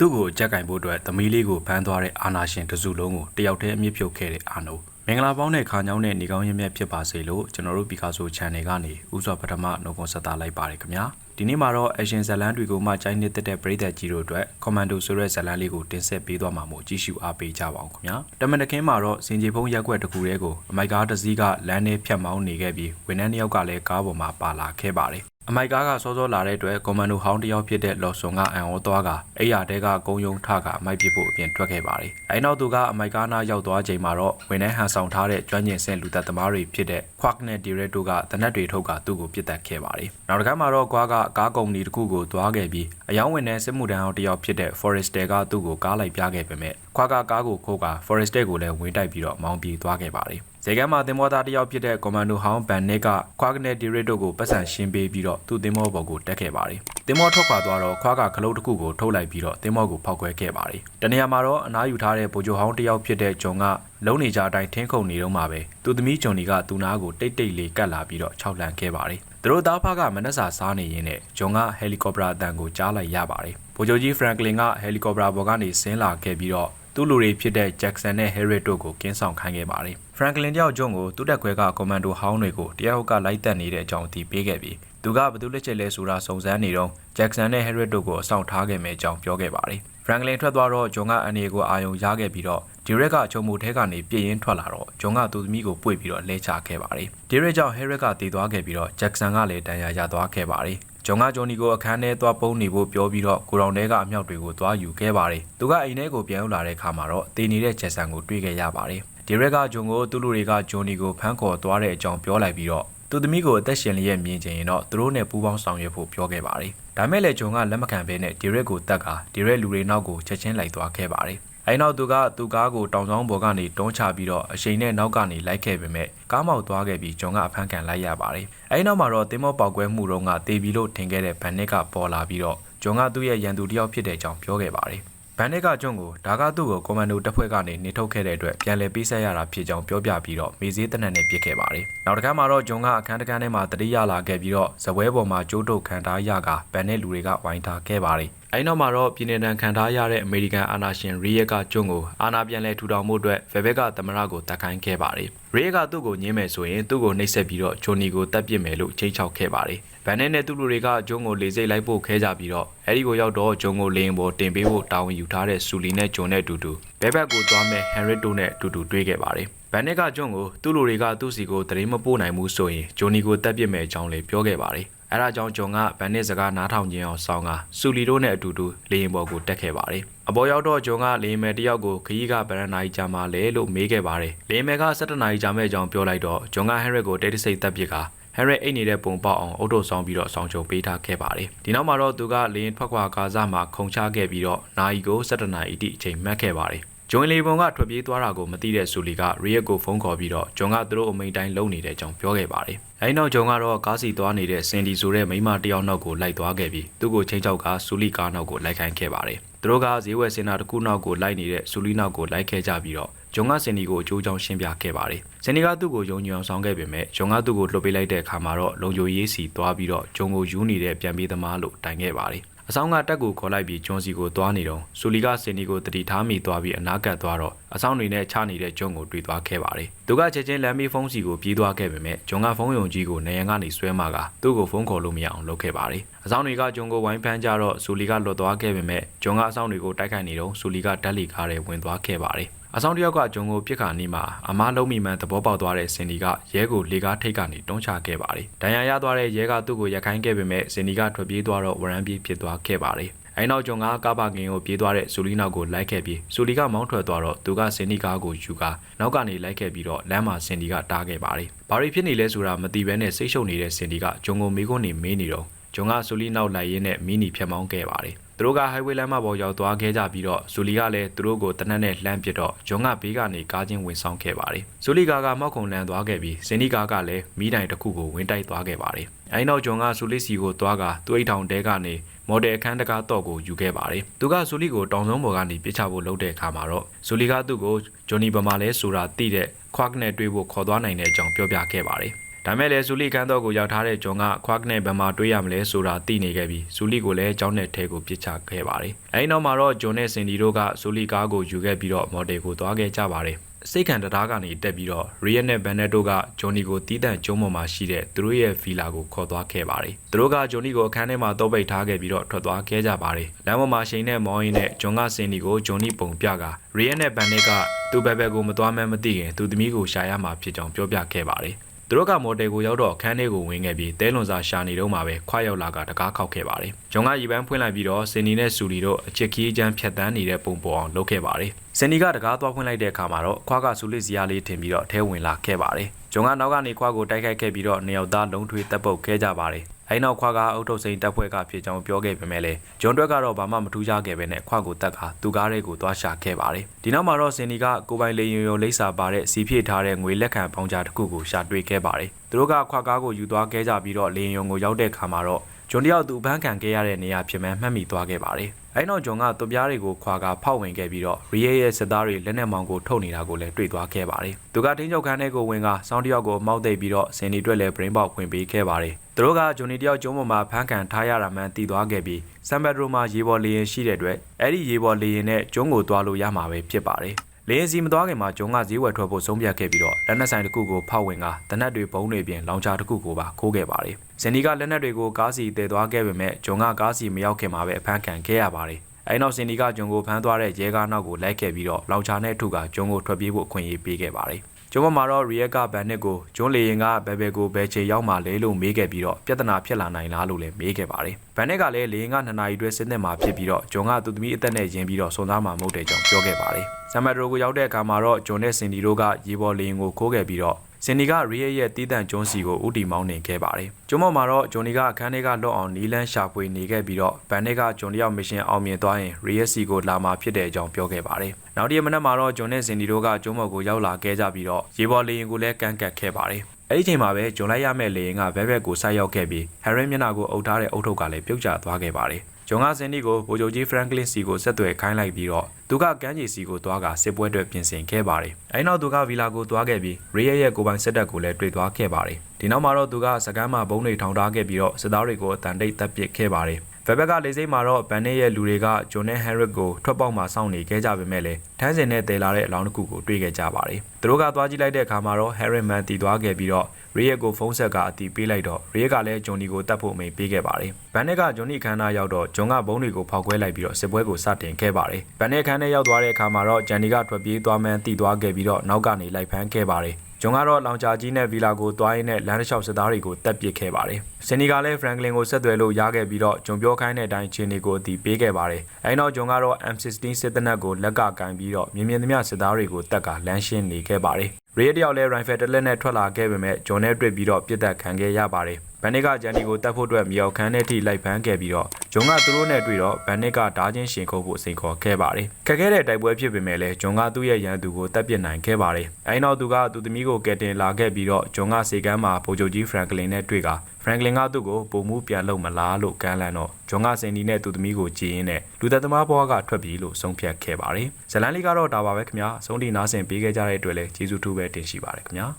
သူ့ကိုကြက်ကင်ဖို့အတွက်သမီးလေးကိုဖမ်းသွားတဲ့အာနာရှင်တစုလုံးကိုတယောက်တည်းအမြင့်ဖြုတ်ခဲ့တဲ့အာနိုမင်္ဂလာပေါင်းတဲ့ခါညောင်းတဲ့နေကောင်းရင်းမြတ်ဖြစ်ပါစေလို့ကျွန်တော်တို့ပီကာဆို channel ကနေဥစွာပထမနှုတ်ခွန်းဆက်သလိုက်ပါတယ်ခင်ဗျာဒီနေ့မှာတော့ action ဇာတ်လမ်းတွေကိုမှကြိုင်းနေတဲ့တဲ့ပရိသတ်ကြီးတို့အတွက် commando ဆိုတဲ့ဇာတ်လမ်းလေးကိုတင်ဆက်ပေးသွားမှာမို့ကြည့်ရှုအားပေးကြပါအောင်ခင်ဗျာတမန်တခင်းမှာတော့စင်ကြီးဖုံးရက်ွက်တစ်ခုတည်းကိုအမိုက်ကားတစ်စီးကလမ်းထဲဖြတ်မောင်းနေခဲ့ပြီးဝန်ထမ်းတစ်ယောက်ကလည်းကားပေါ်မှာပါလာခဲ့ပါတယ် အမိုက်ကားကစောစောလာတဲ့အတွက်ကွန်မန်ဒိုဟောင်းတစ်ယောက်ဖြစ်တဲ့လော်ဆွန်ကအံဩသွားကအိယာတဲကကုန်းယုံထကအမိုက်ပစ်ဖို့အပြင်ထွက်ခဲ့ပါတယ်။အဲနောက်သူကအမိုက်ကားနာရောက်သွားချိန်မှာတော့ဝန်ထမ်းဟန်ဆောင်ထားတဲ့ကျွမ်းကျင်ဆင်လူသက်သမားတွေဖြစ်တဲ့ Quark နဲ့ Direct တို့ကတနက်တွေထုတ်ကသူ့ကိုပြစ်တက်ခဲ့ပါတယ်။နောက်တစ်ခါမှာတော့ Quark ကကားကုမ္ပဏီတစ်ခုကိုသွားခဲ့ပြီးအယောင်ဝင်တဲ့စစ်မှုထမ်းအောင်တစ်ယောက်ဖြစ်တဲ့ Forrester ကသူ့ကိုကားလိုက်ပြခဲ့ပေမဲ့ Quark ကကားကိုခိုးက Forrester ကိုလည်းဝင်တိုက်ပြီးတော့မောင်းပြေးသွားခဲ့ပါတယ်။ ဇေကမ်းမှာတင်မောသားတစ်ယောက်ဖြစ်တဲ့ကွန်မန်ဒိုဟောင်းဘန်နစ်ကခွာကနေဒီရစ်တို့ကိုပတ်စံရှင်းပေးပြီးတော့သူ့တင်မောပေါ်ကိုတက်ခဲ့ပါတယ်။တင်မောထွက်ခွာသွားတော့ခွာကခလုတ်တစ်ခုကိုထုတ်လိုက်ပြီးတော့တင်မောကိုဖောက်ခွဲခဲ့ပါတယ်။တနေရာမှာတော့အနားယူထားတဲ့ဗိုလ်ချုပ်ဟောင်းတစ်ယောက်ဖြစ်တဲ့ဂျွန်ကလုံးနေကြအတိုင်းထင်းခုန်နေတော့မှပဲသူသမီးဂျွန်နီကသူနာကိုတိတ်တိတ်လေးကတ်လာပြီးတော့ခြောက်လန့်ခဲ့ပါတယ်။သူတို့သားဖကမနက်စာစားနေရင်းနဲ့ဂျွန်ကဟယ်လီကော်ပတာအတန်ကိုကြားလိုက်ရပါတယ်။ဗိုလ်ချုပ်ကြီးဖရန်ကလင်ကဟယ်လီကော်ပတာပေါ်ကနေဆင်းလာခဲ့ပြီးတော့ သူ့လူတွေဖြစ်တဲ့ဂျက်ဆန်နဲ့ဟယ်ရစ်တို့ကိုကင်းဆောင်ခိုင်းခဲ့ပါတယ်။ဖရန်ကလင်တယောက်ဂျွန်ကိုသူ့တက်ခွဲကကွန်မန်ဒိုဟောင်းတွေကိုတယောက်ကလိုက်တက်နေတဲ့အကြောင်းအသိပေးခဲ့ပြီးသူကဘသူလက်ချက်လဲဆိုတာစုံစမ်းနေတော့ဂျက်ဆန်နဲ့ဟယ်ရစ်တို့ကိုအဆောင်ထားခဲ့မယ်အကြောင်းပြောခဲ့ပါတယ်။ဖရန်ကလင်ထွက်သွားတော့ဂျွန်ကအန်ဒီကိုအာယုံရခဲ့ပြီးတော့ဒီရက်ကချုံမူထဲကနေပြင်းရင်ထွက်လာတော့ဂျွန်ကသူသမီးကိုပွေပြီးတော့လဲချခဲ့ပါတယ်။ဒီရက်ကြောင့်ဟယ်ရစ်ကတည်သွားခဲ့ပြီးတော့ဂျက်ဆန်ကလည်းတန်ရာရသွားခဲ့ပါတယ်။ ဂျွန်ကဂျွန်နီကိုအခန်းထဲသွားပုန်းနေဖို့ပြောပြီးတော့ကိုရောင်ထဲကအမြောက်တွေကိုသွားယူခဲ့ပါတယ်။သူကအိမ်ထဲကိုပြန်ရောက်လာတဲ့အခါမှာတော့တည်နေတဲ့ဂျက်ဆန်ကိုတွေ့ခဲ့ရပါတယ်။ဒီရက်ကဂျွန်ကိုသူ့လူတွေကဂျွန်နီကိုဖမ်းခေါ်သွားတဲ့အကြောင်းပြောလိုက်ပြီးတော့သူသမီးကိုအသက်ရှင်လျက်မြင်ချင်ရင်တော့သူတို့နဲ့ပူးပေါင်းဆောင်ရွက်ဖို့ပြောခဲ့ပါတယ်။ဒါမဲ့လည်းဂျွန်ကလက်မခံဘဲနဲ့ဒီရက်ကိုတက်ကဒီရက်လူတွေနောက်ကိုချက်ချင်းလိုက်သွားခဲ့ပါတယ်။ အဲနောက်သူကသူကားကိုတောင်ဆောင်ပေါ်ကနေတွန်းချပြီးတော့အရှိန်နဲ့နောက်ကနေလိုက်ခဲ့ပေမဲ့ကားမောက်သွားခဲ့ပြီးဂျွန်ကအဖမ်းခံလိုက်ရပါတယ်။အဲနောက်မှာတော့တင်မောပေါက်ကွဲမှုတုန်းကတေဘီလို့ထင်ခဲ့တဲ့ဗန်နစ်ကပေါ်လာပြီးတော့ဂျွန်ကသူ့ရဲ့ရန်သူတယောက်ဖြစ်တဲ့အကြောင်းပြောခဲ့ပါတယ်။ဗန်နစ်ကကျွန်းကိုဒါကသူ့ကိုကွန်မန်ဒိုတပ်ဖွဲ့ကနေနေထုတ်ခဲ့တဲ့အတွက်ပြန်လည်ပေးဆက်ရတာဖြစ်ကြောင်းပြောပြပြီးတော့မေးစေးတနက်နဲ့ပြစ်ခဲ့ပါတယ်။နောက်တစ်ခါမှာတော့ဂျွန်ကအခန်းတစ်ခန်းထဲမှာတတိယလာခဲ့ပြီးတော့ဇပွဲပေါ်မှာကျိုးတုတ်ခံထားရကဗန်နစ်လူတွေကဝိုင်းထားခဲ့ပါတယ်။အဲဒီနောက်မှာတော့ပြည်내တန်ခံထားရတဲ့အမေရိကန်အာဏာရှင်ရီယက်ကကျွန်းကိုအာဏာပြန်လည်ထူထောင်မှုအတွက်ဗေဘက်ကသမရကိုတက်ခိုင်းခဲ့ပါတယ်။ရီယက်ကသူ့ကိုညှင်းမယ်ဆိုရင်သူ့ကိုနှိပ်စက်ပြီးတော့ဂျွန်နီကိုတပ်ပစ်မယ်လို့ချိန်ချောက်ခဲ့ပါတယ်။ဗန်နဲ့နဲ့သူ့လူတွေကဂျုံကိုလေစိတ်လိုက်ပို့ခဲကြပြီးတော့အဲဒီကိုရောက်တော့ဂျုံကိုလေရင်ပေါ်တင်ပေးဖို့တာဝန်ယူထားတဲ့ဆူလီနဲ့ဂျွန်နဲ့အတူတူဘဲဘက်ကိုသွားမဲ့ဟန်ရစ်တိုနဲ့အတူတူတွေ့ခဲ့ပါတယ်။ဗန်နစ်ကဂျွန်ကိုသူ့လူတွေကသူ့စီကိုတရင်မပို့နိုင်ဘူးဆိုရင်ဂျွန်နီကိုတပ်ပစ်မယ်အကြောင်းလေးပြောခဲ့ပါတယ်။ အဲဒါကြောင့်ဂျွန်ကဗန်နစ်စကားနားထောင်ခြင်းအောင်ဆောင်းကဆူလီတို့နဲ့အတူတူလေရင်ပေါ်ကိုတက်ခဲ့ပါတယ်။အပေါ်ရောက်တော့ဂျွန်ကလေရင်မယ်တယောက်ကိုခရီးကဗရန်နာကြီးကြာမှလဲလို့မေးခဲ့ပါတယ်။လေရင်မယ်က17နာရီကြာမဲ့အကြောင်းပြောလိုက်တော့ဂျွန်ကဟန်ရစ်ကိုတိတ်တဆိတ်တပ်ပစ်ကဟန်ရစ်အိတ်နေတဲ့ပုံပေါက်အောင်အုတ်ထုတ်ဆောင်ပြီးတော့ဆောင်ချုံပေးထားခဲ့ပါတယ်။ဒီနောက်မှာတော့သူကလေရင်ထွက်ခွာကားစားမှာခုံချခဲ့ပြီးတော့နာရီကို17နာရီအထိအချိန်မှတ်ခဲ့ပါတယ်။ ဂျွန်လီဘုံကထွက်ပြေးသွားတာကိုမသိတဲ့ဆူလီကရီယက်ကိုဖုန်းခေါ်ပြီးတော့ဂျွန်ကသူတို့အမိန်တိုင်းလုံနေတဲ့အကြောင်းပြောခဲ့ပါတယ်။အဲဒီနောက်ဂျွန်ကတော့ကားစီသွားနေတဲ့စင်ဒီဆိုတဲ့မိန်းမတစ်ယောက်နောက်ကိုလိုက်သွားခဲ့ပြီးသူ့ကိုချိန်ချောက်ကဆူလီကားနောက်ကိုလိုက်ခိုင်းခဲ့ပါတယ်။သူတို့ကဈေးဝယ်စင်တာတစ်ခုနောက်ကိုလိုက်နေတဲ့ဆူလီနောက်ကိုလိုက်ခဲ့ကြပြီးတော့ဂျုံကစင်ဒီကိုအကျိုးချောင်းရှင်းပြခဲ့ပါတယ်။စင်ဒီကသူ့ကိုယုံကြည်အောင်ဆောင်ခဲ့ပေမဲ့ဂျုံကသူ့ကိုလှုပ်ပေးလိုက်တဲ့အခါမှာတော့လုံခြုံရေးစီသွားပြီးတော့ဂျုံကိုယူနေတဲ့ပြန်ပြေးသမားလို့တိုင်ခဲ့ပါတယ်။ အဆောင်ကတက်ကိုခေါ်လိုက်ပြီးဂျွန်စီကိုသွားနေတော့ဆူလီကစင်ဒီကိုတတိထားမိသွားပြီးအနာကတ်သွားတော့အဆောင်တွေနဲ့ချနေတဲ့ဂျွန်ကိုတွေ့သွားခဲ့ပါတယ်။သူကချက်ချင်းလမ်းမေးဖုန်းစီကိုပြေးသွားခဲ့ပေမဲ့ဂျွန်ကဖုန်းယုံကြီးကိုနေရန်ကနေဆွဲမှကသူ့ကိုဖုန်းခေါ်လို့မရအောင်လုပ်ခဲ့ပါတယ်။အဆောင်တွေကဂျွန်ကိုဝိုင်းဖမ်းကြတော့ဆူလီကလွတ်သွားခဲ့ပေမဲ့ဂျွန်ကအဆောင်တွေကိုတိုက်ခိုက်နေတော့ဆူလီကဓာတ်လီကားထဲဝင်သွားခဲ့ပါတယ်။အဆောင်တယောက်ကဂျုံကိုပြစ်ခါနီးမှာအမားလုံးမိမှန်သဘောပေါက်သွားတဲ့စင်ဒီကရဲကိုလေကားထိတ်ကနေတွန်းချခဲ့ပါတယ်။ဒဏ်ရာရသွားတဲ့ရဲကသူ့ကိုရက်ခိုင်းခဲ့ပေမဲ့စင်ဒီကထွက်ပြေးသွားတော့ဝရမ်းပြေးဖြစ်သွားခဲ့ပါတယ်။အဲနောက်ဂျုံကကားပါကင်ကိုပြေးသွားတဲ့ဇူလီနောက်ကိုလိုက်ခဲ့ပြီးဇူလီကမောင်းထွက်သွားတော့သူကစင်ဒီကားကိုယူကာနောက်ကနေလိုက်ခဲ့ပြီးတော့လမ်းမှာစင်ဒီကတားခဲ့ပါတယ်။ဘာတွေဖြစ်နေလဲဆိုတာမသိဘဲနဲ့စိတ်ရှုပ်နေတဲ့စင်ဒီကဂျုံကိုမေးခွန်းနေမေးနေတော့ဂျုံကဆူလီနောက်လိုက်ရင်းနဲ့မီနီဖြတ်မောင်းခဲ့ပါတယ်။ သူတို့က highway လမ်းမပေါ်ရောက်သွားခဲ့ကြပြီးတော့ဇူလီကလည်းသူတို့ကိုတနက်နဲ့လှမ်းပစ်တော့ဂျုံကဘေးကနေကားချင်းဝင်ဆောင်ခဲ့ပါတယ်။ဇူလီကာကမောက်ခုံလန်းသွားခဲ့ပြီးစင်နီကာကလည်းမီးတိုင်တစ်ခုကိုဝင်တိုက်သွားခဲ့ပါတယ်။အဲဒီနောက်ဂျုံကဆူလီစီကိုသွားကသူ့အိတ်ထောင်တဲကနေမော်ဒယ်အခန်းတကားတော့ကိုယူခဲ့ပါတယ်။သူကဇူလီကိုတောင်စုံပေါ်ကနေပြစ်ချဖို့လုပ်တဲ့အခါမှာတော့ဇူလီကသူ့ကိုဂျွန်နီဗမာလဲဆိုတာသိတဲ့ခွာ့ကနဲ့တွေ့ဖို့ခေါ်သွားနိုင်တဲ့အကြောင်းပြောပြခဲ့ပါတယ်။ ဒါမဲ့လည်းဇူလီကန်းတော့ကိုရောက်ထားတဲ့ဂျွန်ကခွားနဲ့ဘယ်မှာတွေးရမလဲဆိုတာသိနေခဲ့ပြီးဇူလီကိုလည်းအကြောင်းနဲ့ထဲကိုပစ်ချခဲ့ပါတယ်အဲဒီနောက်မှာတော့ဂျွန်နဲ့စင်ဒီတို့ကဇူလီကားကိုယူခဲ့ပြီးတော့မော်ဒယ်ကိုသွားခဲ့ကြပါတယ်စိတ်ခံတရားကနေတက်ပြီးတော့ရီယက်နဲ့ဘန်နက်တို့ကဂျွန်နီကိုတီးတန့်ကျုံးပေါ်မှာရှိတဲ့သူတို့ရဲ့ဖီလာကိုခေါ်သွားခဲ့ပါတယ်။သူတို့ကဂျွန်နီကိုအခန်းထဲမှာတောပိတ်ထားခဲ့ပြီးတော့ထွက်သွားခဲ့ကြပါတယ်။လမ်းပေါ်မှာရှိန်နဲ့မောင်းရင်းနဲ့ဂျွန်ကစင်နီကိုဂျွန်နီပုံပြကရီယက်နဲ့ဘန်နက်ကသူ့ဘက်ဘက်ကိုမသွားမှန်းမသိခင်သူသမီးကိုရှာရမှာဖြစ်ကြောင်းပြောပြခဲ့ပါတယ်။ သူတို့ကမော်ဒယ်ကိုရောက်တော့အခန်းထဲကိုဝင်ခဲ့ပြီးတဲလွန်စာရှာနေတော့မှပဲခွာရောက်လာကတကားခောက်ခဲ့ပါတယ်။ဂျွန်ကရီပန်းဖွင့်လိုက်ပြီးတော့စင်နီနဲ့ဆူလီတို့အချစ်ခီးချမ်းဖြတ်တန်းနေတဲ့ပုံပေါ်အောင်လုပ်ခဲ့ပါတယ်။စင်နီကတကားသွားဖွင့်လိုက်တဲ့အခါမှာတော့ခွာကဆူလီစီယာလေးထင်ပြီးတော့အထဲဝင်လာခဲ့ပါတယ်။ဂျွန်ကနောက်ကနေခွာကိုတိုက်ခိုက်ခဲ့ပြီးတော့နှစ်ယောက်သားလုံးထွေးတပ်ပုတ်ခဲ့ကြပါတယ်။ အဲဒီနောက်ခွာကအုတ်ထုတ်စိန်တပ်ဖွဲ့ကဖြစ်ကြောင်းပြောခဲ့ပေမဲ့လည်းဂျွန်တွက်ကတော့ဘာမှမထူးခြားခဲ့ပဲနဲ့ခွာကိုတက်ကသူကားတွေကိုသွားရှာခဲ့ပါတယ်။ဒီနောက်မှာတော့စင်နီကကိုပိုင်လေယုံယုံလိပ်စာပါတဲ့စီဖြည့်ထားတဲ့ငွေလက်ခံပေါင်းကြားတစ်ခုကိုရှာတွေ့ခဲ့ပါတယ်။သူတို့ကခွာကားကိုယူသွားခဲ့ကြပြီးတော့လေယုံကိုရောက်တဲ့ခါမှာတော့ဂျွန်တယောက်သူဘန်းခံခဲ့ရတဲ့နေရာဖြစ်မှန်းမှတ်မိသွားခဲ့ပါတယ်။ အဲဒီနောက်ဂျွန်ကသူပြားတွေကိုခွာကာဖောက်ဝင်ခဲ့ပြီးတော့ရီယေရဲ့စစ်သားတွေလက်နက်မောင်းကိုထုတ်နေတာကိုလည်းတွေ့သွားခဲ့ပါတယ်။သူကတင်းချုပ်ခန်းထဲကိုဝင်ကစောင်းတယောက်ကိုမောက်သိပ်ပြီးတော့စင်နီတွက်လည်း brain box ဝင်ပေးခဲ့ပါတယ်။သူတို့ကဂျွန်နီတယောက်ကျုံးပေါ်မှာဖမ်းခံထားရတာမှန်သိသွားခဲ့ပြီးဆမ်ဘက်ဒရိုမှာရေပေါ်လေရင်ရှိတဲ့အတွက်အဲ့ဒီရေပေါ်လေရင်နဲ့ကျုံးကိုသွားလို့ရမှာပဲဖြစ်ပါတယ်။ လေရင်စီမသွားခင်မှာဂျုံကဈေးဝယ်ထွက်ဖို့ဆုံးဖြတ်ခဲ့ပြီးတော့လက်နက်ဆိုင်တစ်ခုကိုဖောက်ဝင်ကတနက်တွေပုံးတွေပြင်လောင်ချာတစ်ခုကိုပါခိုးခဲ့ပါတယ်။ဇန်နီကလက်နက်တွေကိုကားစီတည်သွားခဲ့ပေမဲ့ဂျုံကကားစီမရောက်ခင်မှာပဲအဖမ်းခံခဲ့ရပါတယ်။အဲဒီနောက်စင်ဒီကဂျုံကိုဖမ်းသွားတဲ့ရဲကားနောက်ကိုလိုက်ခဲ့ပြီးတော့လောင်ချာနဲ့ထုကဂျုံကိုထွက်ပြေးဖို့အခွင့်အရေးပေးခဲ့ပါတယ်။ ကျုံမမှာတော့ရီယက်ကဘန်နစ်ကိုဂျွန်လေရင်ကဘယ်ဘယ်ကိုဘယ်ချေရောက်မှလဲလို့မေးခဲ့ပြီးတော့ပြဿနာဖြစ်လာနိုင်လားလို့လည်းမေးခဲ့ပါတယ်။ဘန်နစ်ကလည်းလေရင်ကနှစ်နာရီအတွင်းစစ်သက်မှာဖြစ်ပြီးတော့ဂျွန်ကသူသမီးအသက်နဲ့ယဉ်ပြီးတော့စုံသားမှာမဟုတ်တဲ့ကြောင်းပြောခဲ့ပါတယ်။ဆမ်မက်ဒရိုကိုရောက်တဲ့အခါမှာတော့ဂျွန်နဲ့စင်ဒီတို့ကရေပေါ်လေရင်ကိုခိုးခဲ့ပြီးတော့ စင်နီကရီယရဲ့တီးတန့်ကျွန်းစီကိုဥတီမောင်းနေခဲ့ပါတယ်။ကျွန်းပေါ်မှာတော့ဂျွန်နီကအခန်းထဲကလွတ်အောင်နီလန်းရှာဖွေနေခဲ့ပြီးတော့ဗန်နစ်ကဂျွန်တယောက်မရှင်အောင်မြင်သွားရင်ရီယစီကိုလာမှာဖြစ်တဲ့အကြောင်းပြောခဲ့ပါတယ်။နောက်တရက်မနက်မှာတော့ဂျွန်နဲ့စင်ဒီတို့ကကျွန်းပေါ်ကိုရောက်လာခဲ့ကြပြီးတော့ရေပေါ်လေရင်ကိုလည်းကန့်ကတ်ခဲ့ပါတယ်။အဲ့ဒီချိန်မှာပဲဂျွန်လိုက်ရမဲ့လေရင်ကဘဲဘက်ကိုဆိုက်ရောက်ခဲ့ပြီးဟယ်ရီမျက်နှာကိုအုပ်ထားတဲ့အုတ်ထုပ်ကလည်းပြုတ်ကျသွားခဲ့ပါတယ်။ ဂျွန်ကစင်ဒီကိုဗိုလ်ချုပ်ကြီးဖရန်ကလင်စီကိုဆက်သွယ်ခိုင်းလိုက်ပြီးတော့သူကကမ်းခြေစီကိုသွားကစစ်ပွဲအတွက်ပြင်ဆင်ခဲ့ပါတယ်။အဲဒီနောက်သူကဗီလာကိုသွားခဲ့ပြီးရေရဲရဲ့ကိုပိုင်စစ်တပ်ကိုလည်းတွေ့သွားခဲ့ပါတယ်။ဒီနောက်မှာတော့သူကစကမ်းမှာဘုံတွေထောင်ထားခဲ့ပြီးတော့စစ်သားတွေကိုအတန်တိတ်တပ်ပစ်ခဲ့ပါတယ်။ ဗက်ဘက်ကလေစိမ့်မှာတော့ဗန်နစ်ရဲ့လူတွေကဂျွန်နဲ့ဟန်ရစ်ကိုထွက်ပေါက်မှာစောင့်နေခဲ့ကြပေမဲ့လည်းထန်းစင်နဲ့တည်လာတဲ့အလောင်းတစ်ခုကိုတွေ့ခဲ့ကြပါတယ်။သူတို့ကသွားကြည့်လိုက်တဲ့အခါမှာတော့ဟန်ရစ်မန်တည်သွားခဲ့ပြီးတော့ရီယက်ကိုဖုန်းဆက်ကအတီးပေးလိုက်တော့ရီယက်ကလည်းဂျွန်နီကိုတတ်ဖို့အမိန်ပေးခဲ့ပါတယ်။ဗန်နစ်ကဂျွန်နီခန်းသားရောက်တော့ဂျွန်ကဘုံတွေကိုဖောက်ခွဲလိုက်ပြီးတော့စစ်ပွဲကိုစတင်ခဲ့ပါတယ်။ဗန်နစ်ခန်းထဲရောက်သွားတဲ့အခါမှာတော့ဂျန်နီကထွက်ပြေးသွားမှန်းတည်သွားခဲ့ပြီးတော့နောက်ကနေလိုက်ဖမ်းခဲ့ပါတယ်။ ဂျွန်ကတော့လောင်ချာကြီးနဲ့ဗီလာကိုတွားရင်းနဲ့လမ်းတစ်လျှောက်စစ်သားတွေကိုတပ်ပစ်ခဲ့ပါတယ်။စင်နီကလည်းဖရန်ကလင်ကိုဆက်သွယ်လို့ရခဲ့ပြီးတော့ဂျွန်ပြောခိုင်းတဲ့အတိုင်းချင်းတွေကိုအတီးပေးခဲ့ပါတယ်။အဲဒီနောက်ဂျွန်ကတော့ M16 စစ်တပ်နက်ကိုလက်ကကင်ပြီးတော့မြင်မြင်သမျှစစ်သားတွေကိုတက်ကလမ်းရှင်းနေခဲ့ပါတယ်။ရေတယောက်လည်းရိုင်ဖယ်တစ်လက်နဲ့ထွက်လာခဲ့ပေမဲ့ဂျွန်နဲ့တွေ့ပြီးတော့ပြစ်ဒတ်ခံခဲ့ရပါတယ်။ဗ န်နစ်ကဂျန်နီကိုတတ်ဖို့အတွက်မြောက်ခန်းထဲထိလိုက်ဖမ်းခဲ့ပြီးတော့ဂျွန်ကသူတို့နဲ့တွေ့တော့ဗန်နစ်ကဓာချင်းရှင်ခုတ်ဖို့စိန်ခေါ်ခဲ့ပါတယ်။ခက်ခဲတဲ့တိုက်ပွဲဖြစ်ပေမဲ့လည်းဂျွန်ကသူ့ရဲ့ရန်သူကိုတပ်ပစ်နိုင်ခဲ့ပါတယ်။အဲဒီနောက်သူကသူသမီးကိုကယ်တင်လာခဲ့ပြီးတော့ဂျွန်ကစေကမ်းမှာဗိုလ်ချုပ်ကြီးဖရန်ကလင်နဲ့တွေ့ကဖရန်ကလင်ကသူ့ကိုပုံမှုပြန်လုပ်မလားလို့ကမ်းလှမ်းတော့ဂျွန်ကစင်ဒီနဲ့သူသမီးကိုကြည်ရင်းနဲ့လူသက်သမားဘွားကထွက်ပြေးလို့ဆုံးဖြတ်ခဲ့ပါတယ်။ဇလန်လီကတော့ဒါပါပဲခင်ဗျာ။ဆုံးဒီနားဆင်ပေးခဲ့ကြတဲ့အတွက်လည်းကျေးဇူးထူးပဲတင်ရှိပါတယ်ခင်ဗျာ။